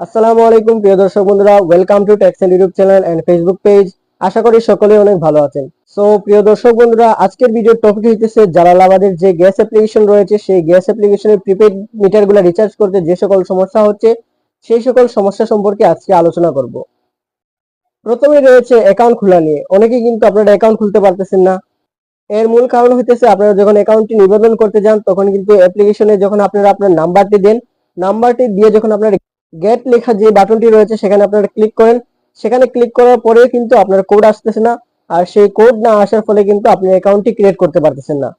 আসসালামু আলাইকুম, প্রিয় দর্শক বন্ধুরা। Welcome to techs and YouTube channel and Facebook page আশা করি সকলে অনেক ভালো আছেন। সো প্রিয় দর্শক বন্ধুরা, আজকের ভিডিওর টপিক হইতেছে জালালাবাদের যে গ্যাস অ্যাপ্লিকেশন রয়েছে, সেই গ্যাস অ্যাপ্লিকেশনের প্রিপেড মিটারগুলো রিচার্জ করতে যে সকল সমস্যা হচ্ছে, সেই সকল সমস্যা সম্পর্কে আজকে আলোচনা করব। প্রথমে রয়েছে অ্যাকাউন্ট খোলা নিয়ে। অনেকে কিন্তু আপনারা অ্যাকাউন্ট খুলতে পারতেছেন না। এর মূল কারণ হইতেছে, আপনারা যখন অ্যাকাউন্টটি নিবন্ধন করতে যান, তখন কিন্তু অ্যাপ্লিকেশনে যখন আপনারা আপনার নাম্বারটি দেন নাম্বারটি দিয়ে যখন আপনার গেট লেখা যে বাটনটি রয়েছে, সেখানে আপনারা ক্লিক করেন। সেখানে ক্লিক করার পরে কিন্তু আপনার কোড আসতেছে না। আর সেই কোড না আসার ফলে কিন্তু আপনি অ্যাকাউন্টটি ক্রিয়েট করতে পারতেছেন না।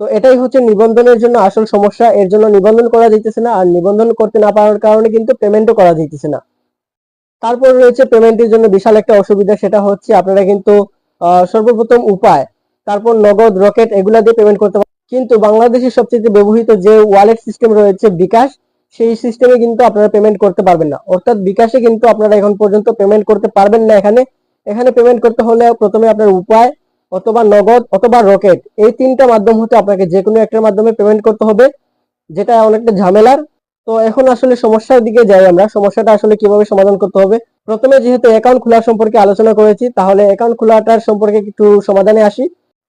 তো এটাই হচ্ছে নিবন্ধনের জন্য আসল সমস্যা। এর জন্য নিবন্ধন করা যাইতেছে না। আর নিবন্ধন করতে না পারার কারণে কিন্তু পেমেন্টও করা যাইতেছে না। তারপর রয়েছে পেমেন্টের জন্য বিশাল একটা অসুবিধা, সেটা হচ্ছে আপনারা কিন্তু সর্বপ্রথম উপায়, তারপর নগদ, রকেট, এগুলা দিয়ে পেমেন্ট করতে পারেন কিন্তু বাংলাদেশের সবচেয়ে ব্যবহৃত যে ওয়ালেট সিস্টেম রয়েছে বিকাশ সেই সিস্টেমে কিন্তু আপনারা পেমেন্ট করতে পারবেন না। অর্থাৎ বিকাশে কিন্তু আপনারা এখন পর্যন্ত পেমেন্ট করতে পারবেন না এখানে। এখানে পেমেন্ট করতে হলে প্রথমে আপনার উপায় অথবা নগদ অথবা রকেট, এই তিনটা মাধ্যম হতে আপনাকে যে কোনো একটার মাধ্যমে পেমেন্ট করতে হবে, যেটা অনেকটা ঝামেলার। তো এখন আসলে সমস্যার দিকে যাই আমরা। সমস্যাটা আসলে কীভাবে সমাধান করতে হবে? প্রথমে যেহেতু অ্যাকাউন্ট খোলা সম্পর্কে আলোচনা করেছি, তাহলে অ্যাকাউন্ট খোলাটার সম্পর্কে একটু সমাধানে আসি।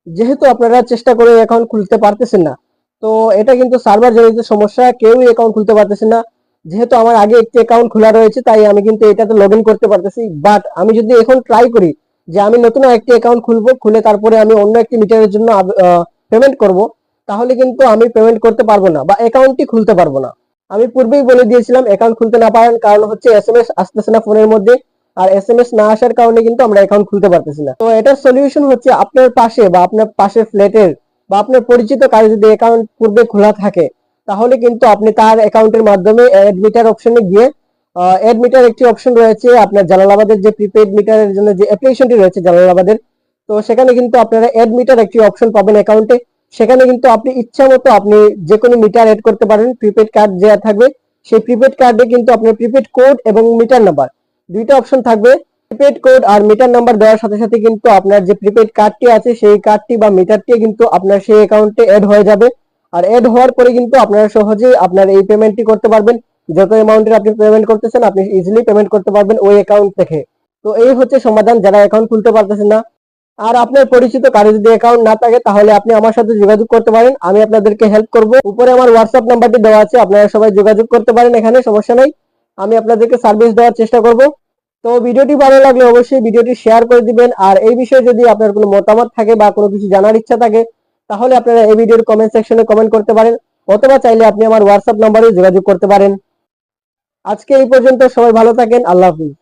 যেহেতু আপনারা চেষ্টা করে অ্যাকাউন্ট খুলতে পারতেছেন না তো এটা কিন্তু সার্ভার জনিত সমস্যা, কেউই অ্যাকাউন্ট খুলতে পারতেছে না। যেহেতু আমার আগে একটি অ্যাকাউন্ট খোলা রয়েছে, তাই আমি কিন্তু এটাতে লগ করতে পারতেছি। বাট আমি যদি এখন ট্রাই করি যে আমি নতুন একটি অ্যাকাউন্ট খুলবো, খুলে তারপরে আমি অন্য একটি মিটারের জন্য পেমেন্ট করব, তাহলে কিন্তু আমি পেমেন্ট করতে পারব না বা অ্যাকাউন্টটি খুলতে পারব না। আমি পূর্বেই বলে দিয়েছিলাম অ্যাকাউন্ট খুলতে না পারার কারণ হচ্ছে এস এম এস আসতেছে না ফোনের মধ্যে, আর এস এম এস না আসার কারণে কিন্তু আমরা অ্যাকাউন্ট খুলতে পারতেছি না। তো এটার সলিউশন হচ্ছে আপনার পাশে বা আপনার পাশের ফ্ল্যাটের বা আপনার পরিচিত কারও যদি অ্যাকাউন্ট পূর্বে খোলা থাকে, তাহলে কিন্তু আপনি তার অ্যাকাউন্টের মাধ্যমে অ্যাড মিটার অপশনে গিয়ে অ্যাড মিটার একটি অপশন রয়েছে আপনার জালালাবাদের যে প্রিপেড মিটারের জন্য যে অ্যাপ্লিকেশনটি রয়েছে জালালাবাদের। তো সেখানে কিন্তু আপনারা অ্যাড মিটার একটি অপশন পাবেন অ্যাকাউন্টে সেখানে কিন্তু আপনি ইচ্ছা মতো আপনি যে কোনো মিটার অ্যাড করতে পারেন প্রিপেড কার্ড যে থাকবে, সেই প্রিপেড কার্ডে কিন্তু আপনার প্রিপেড কোড এবং মিটার নাম্বার দুইটা অপশন থাকবে। প্রিপেড কোড আর মিটার নাম্বার দেওয়ার সাথে সাথে কিন্তু আপনার যে প্রিপেড কার্ডটি আছে, সেই কার্ডটি বা মিটারটি কিন্তু আপনার সেই অ্যাকাউন্টে অ্যাড হয়ে যাবে। আর অ্যাড হওয়ার পরে কিন্তু আপনারা সহজেই আপনার এই পেমেন্টটি করতে পারবেন। যত অ্যামাউন্টের আপনি পেমেন্ট করতেছেন, আপনি ইজিলি পেমেন্ট করতে পারবেন ওই অ্যাকাউন্ট থেকে। তো এই হচ্ছে সমাধান, যারা অ্যাকাউন্ট খুলতে পারতেছেন না। আর আপনার পরিচিত কারও যদি অ্যাকাউন্ট না থাকে, তাহলে আপনি আমার সাথে যোগাযোগ করতে পারেন। আমি আপনাদেরকে হেল্প করব। উপরে আমার হোয়াটসঅ্যাপ নাম্বারটি দেওয়া আছে, আপনারা সবাই যোগাযোগ করতে পারেন এখানে, সমস্যা নাই। আমি আপনাদেরকে সার্ভিস দেওয়ার চেষ্টা করব। তো ভিডিওটি ভালো লাগলে অবশ্যই ভিডিওটি শেয়ার করে দিবেন। আর এই বিষয়ে যদি আপনার কোনো মতামত থাকে বা কোনো কিছু জানার ইচ্ছা থাকে, তাহলে আপনারা এই ভিডিওর কমেন্ট সেকশনে কমেন্ট করতে পারেন, অথবা চাইলে আপনি আমার হোয়াটসঅ্যাপ নম্বরে যোগাযোগ করতে পারেন। আজকে এই পর্যন্ত সবাই ভালো থাকেন, আল্লাহ হাফিজ।